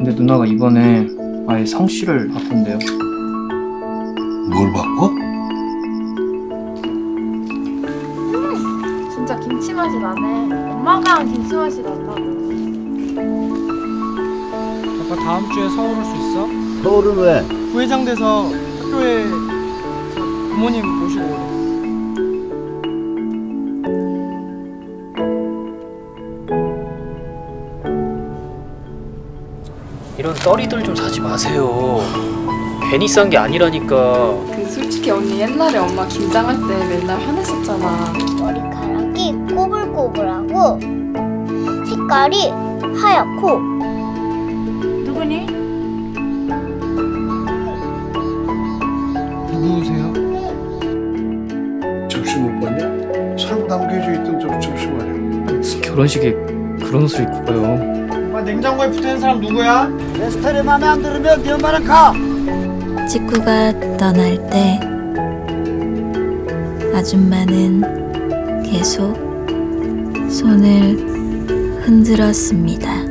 근데 누나가 이번에 아예 성씨를 바꾼대요. 뭘 바꿔? 진짜 김치 맛이 나네. 엄마가 한 김치 맛이 난다고. 아빠 다음 주에 서울 올 수 있어? 서울은 왜? 부회장 돼서 학교에 부모님 모시고 오래. 이런 떨이들 좀 사지 마세요. 괜히 싼 게 아니라니까. 그 솔직히 언니 옛날에 엄마 김장할 때 맨날 화냈었잖아. 머리카락이 꼬불꼬불하고 색깔이 하얗고 누구니? 누구세요? 접시 못 봤냐? 살고 담겨져 있던 저 접시 말이야. 결혼식에 그런 옷을 입고 가요. 잠깐만 냉장고에 붙어있는 사람 누구야? 내 스타일이 마음에 안 들으면 네 엄마랑 가. 직구가 떠날 때 아줌마는 계속 손을 흔들었습니다.